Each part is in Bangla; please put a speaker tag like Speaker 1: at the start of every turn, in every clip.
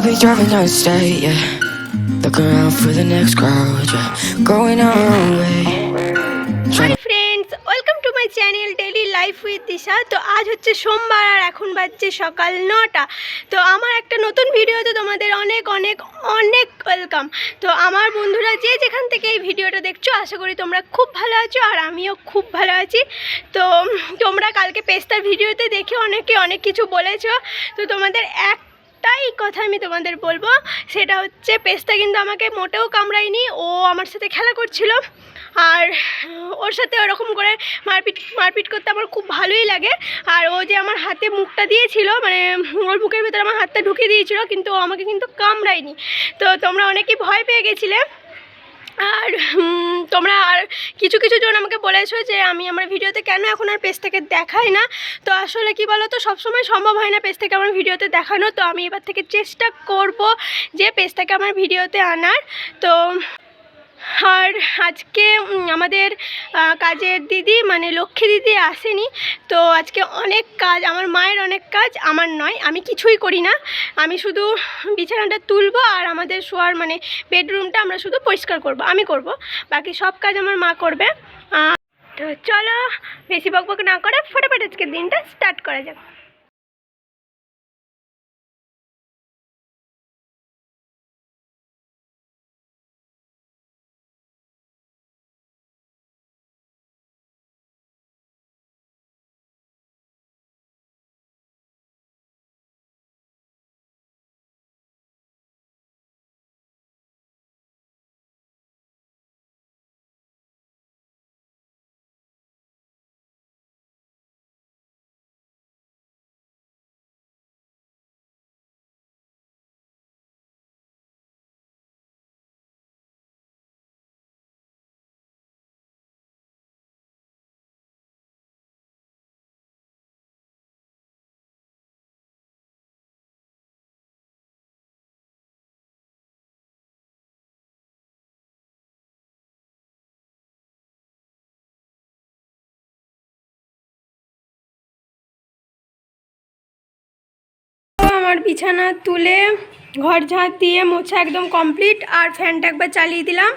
Speaker 1: We'll be driving down the state, yeah. Look around for the next crowd, yeah. Going our own way.
Speaker 2: Hi friends welcome to my channel daily life with Disha তো আজ হচ্ছে সোমবার আর এখন বাজছে সকাল নটা তো আমার একটা নতুন ভিডিওতে তোমাদের অনেক অনেক অনেক ওয়েলকাম তো আমার বন্ধুরা যে যেখান থেকে এই ভিডিওটা দেখছ আশা করি তোমরা খুব ভালো আছো আর আমিও খুব ভালো আছি তো তোমরা কালকে পেস্তার ভিডিওতে দেখে অনেকে অনেক কিছু বলেছ তো তোমাদের এক একটাই কথা আমি তোমাদের বলব, সেটা হচ্ছে পেস্তা কিন্তু আমাকে মোটেও কামড়ায়নি, ও আমার সাথে খেলা করছিল। আর ওর সাথে ওরকম করে মারপিট মারপিট করতে আমার খুব ভালোই লাগে। আর ও যে আমার হাতে মুখটা দিয়েছিল মানে ওর মুখের ভেতরে আমার হাতটা ঢুকিয়ে দিয়েছিল, কিন্তু ও আমাকে কিন্তু কামড়ায়নি। তো তোমরা অনেকেই ভয় পেয়ে গেছিলে। আর তোমরা আর কিছু কিছু জন আমাকে বলেছ যে আমি আমার ভিডিওতে কেন এখন আর পেজ থেকে দেখাই না। তো আসলে কি বলো তো সবসময় সম্ভব হয় না পেজ থেকে আমার ভিডিওতে দেখানো। তো আমি এবার থেকে চেষ্টা করব যে পেজ থেকে আমার ভিডিওতে আনার। তো আর আজকে আমাদের কাজের দিদি মানে লক্ষ্মী দিদি আসেনি। তো আজকে অনেক কাজ, আমার মায়ের অনেক কাজ, আমার নয়, আমি কিছুই করি না। আমি শুধু বিছানাটা তুলবো আর আমাদের শোয়ার মানে বেডরুমটা আমরা শুধু পরিষ্কার করব, আমি করব। বাকি সব কাজ আমার মা করবে। তো চলো, বেশি বকবক না করে, ফটাফট আজকের দিনটা স্টার্ট করা যাক। আমার বিছানা তুলে ঘর ঝাঁট দিয়ে মোছা একদম কমপ্লিট আর ফ্যানটা একবার চালিয়ে দিলাম।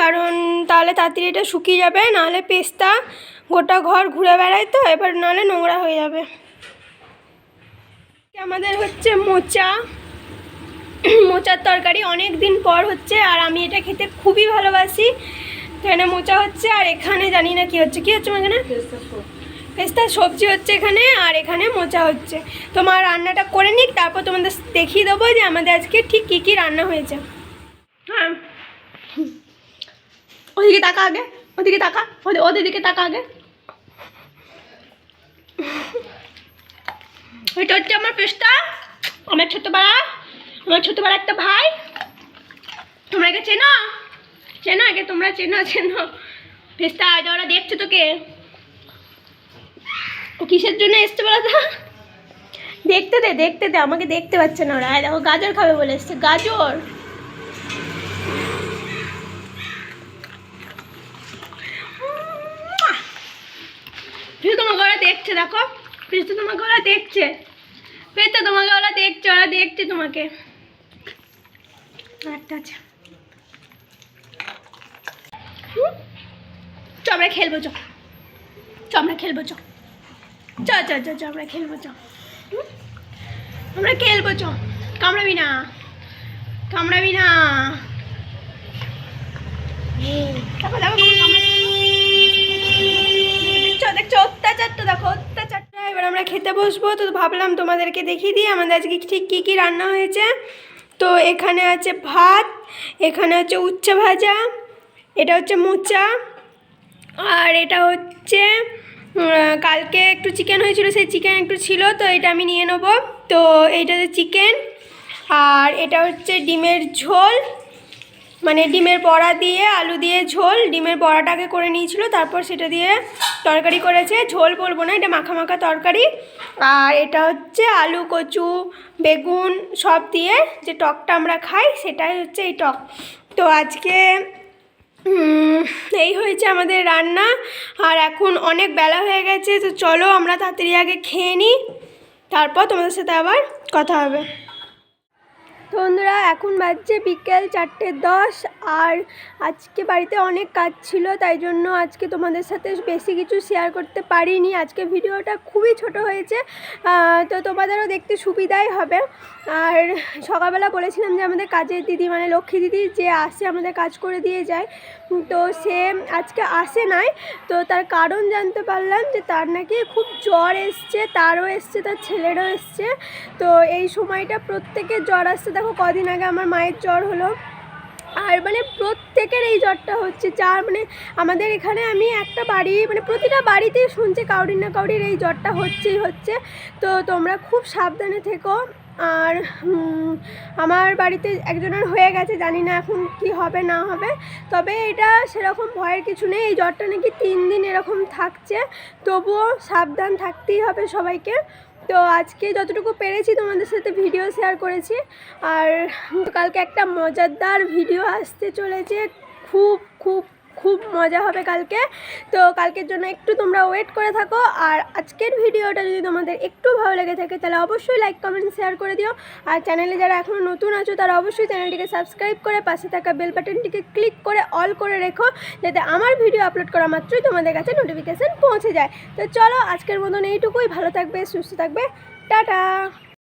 Speaker 2: কারণ তাহলে তাড়াতাড়ি এটা শুকিয়ে যাবে, নাহলে পেস্তা গোটা ঘর ঘুরে বেড়ায় তো, এবার নাহলে নোংরা হয়ে যাবে। আমাদের হচ্ছে মোচা। মোচার তরকারি অনেক দিন পর হচ্ছে, আর আমি এটা খেতে খুবই ভালোবাসি। এখানে মোচা হচ্ছে, আর এখানে জানি না কি হচ্ছে। কি হচ্ছে এখানে পেস্তার সবজি হচ্ছে এখানে আর এখানে মোচা হচ্ছে। তোমার রান্নাটা করে নিক, তারপর তোমাদের দেখিয়ে দেবো যে আমাদের আজকে ঠিক কী কী রান্না হয়েছে। হ্যাঁ। ওদিকে তাকা আগে, ওদিকে তাকা ওদের দিকে তাকা আগে। এটা হচ্ছে আমার পেস্তা, আমার ছোটোবেলা আমার ছোটোবেলা একটা ভাই। তোমরা একে চেনো? চেনো আগে তোমরা চেনো চেনো। পেস্তা, আজ ওরা দেখছে তোকে। কিসের জন্য এসছে বলো তো? দেখতে দে দেখতে দে, আমাকে দেখতে পাচ্ছে না ওরা। দেখো, গাজর খাবে বলে এসছে, গাজর। ওরা দেখছে, দেখো। তোমাকে ওরা দেখছে। তোমাকে ওরা দেখছে ওরা দেখছে তোমাকে। আর একটা আছে। হুম? চ খেলব চ চ আমরা খেলব চ চ চ চ চ, আমরা খেলব, চ? আমরা খেলব, চ। কামড়াবি না। কামড়াবি না। দেখো দেখো। দেখছ দেখছ অত্যাচারটা দেখো অত্যাচারটা এবার আমরা খেতে বসবো, তো ভাবলাম তোমাদেরকে দেখিয়ে দিই, আমাদের আজকে ঠিক কী কী রান্না হয়েছে। তো এখানে আছে ভাত, এখানে হচ্ছে উচ্ছে ভাজা, এটা হচ্ছে মোচা, আর এটা হচ্ছে কালকে একটু চিকেন হয়েছিল, সেই চিকেন একটু ছিল, তো এটা আমি নিয়ে নেব। তো এইটা হচ্ছে চিকেন আর এটা হচ্ছে ডিমের ঝোল। মানে ডিমের বড়া দিয়ে, আলু দিয়ে ঝোল, ডিমের বড়াটাকে করে নিয়েছিল, তারপর সেটা দিয়ে তরকারি করেছে। ঝোল বলব না, এটা মাখা মাখা তরকারি। আর এটা হচ্ছে আলু, কচু, বেগুন সব দিয়ে যে টকটা আমরা খাই, সেটাই হচ্ছে এই টক। তো আজকে এই হয়েছে আমাদের রান্না। আর এখন অনেক বেলা হয়ে গেছে, তো চলো আমরা তাড়াতাড়ি আগে খেয়ে নিই, তারপর তোমাদের সাথে আবার কথা হবে। বন্ধুরা, এখন বাজছে বিকেল চারটে দশ আর আজকে বাড়িতে অনেক কাজ ছিল, তাই জন্য আজকে তোমাদের সাথে বেশি কিছু শেয়ার করতে পারিনি। আজকে ভিডিওটা খুবই ছোট হয়েছে তো তোমাদেরও দেখতে সুবিধাই হবে। আর সকালবেলা বলেছিলাম যে আমাদের কাজের দিদি মানে লক্ষ্মী দিদি যে আসে, আমাদের কাজ করে দিয়ে যায়। তো সে আজকে আসে নাই, তো তার কারণ জানতে পারলাম যে তার নাকি খুব জ্বর এসছে, তারও এসছে, তার ছেলেরও এসছে। তো এই সময়টা প্রত্যেকের জ্বর আসছে দেখো, কদিন আগে আমার মায়ের জ্বর হলো। আর মানে প্রত্যেকের এই জ্বরটা হচ্ছে, যার মানে আমাদের এখানে আমি একটা বাড়ি মানে প্রতিটা বাড়িতেই শুনছি কাউরির না কাউরির এই জ্বরটা হচ্ছেই হচ্ছে। তো তোমরা খুব সাবধানে থেকো। আর আমার বাড়িতে একজনের হয়ে গেছে, জানি না এখন কি হবে, না হবে। তবে এটা সেরকম ভয়ের কিছু নেই। এই জ্বরটা নাকি তিন দিন এরকম থাকছে। তবুও সাবধান থাকতেই হবে সবাইকে। তো আজকে যতটুকু পেরেছি তোমাদের সাথে ভিডিও শেয়ার করেছি, আর কালকে একটা মজাদার ভিডিও আসতে চলেছে, খুব খুব খুব মজা হবে কালকে। তো কালকের জন্য একটু তোমরা ওয়েট করে থাকো। আর আজকের ভিডিওটা যদি তোমাদের একটু ভালো লেগে থাকে, তাহলে অবশ্যই লাইক কমেন্ট শেয়ার করে দিও। আর চ্যানেলে যারা এখনও নতুন আছো, তারা অবশ্যই চ্যানেলটিকে সাবস্ক্রাইব করে পাশে থাকা বেল বাটনটিকে ক্লিক করে অল করে রেখো, যাতে আমার ভিডিও আপলোড করা মাত্রই তোমাদের কাছে নোটিফিকেশান পৌঁছে যায়। তো চলো আজকের মতন এইটুকুই। ভালো থাকবে, সুস্থ থাকবে। টাটা!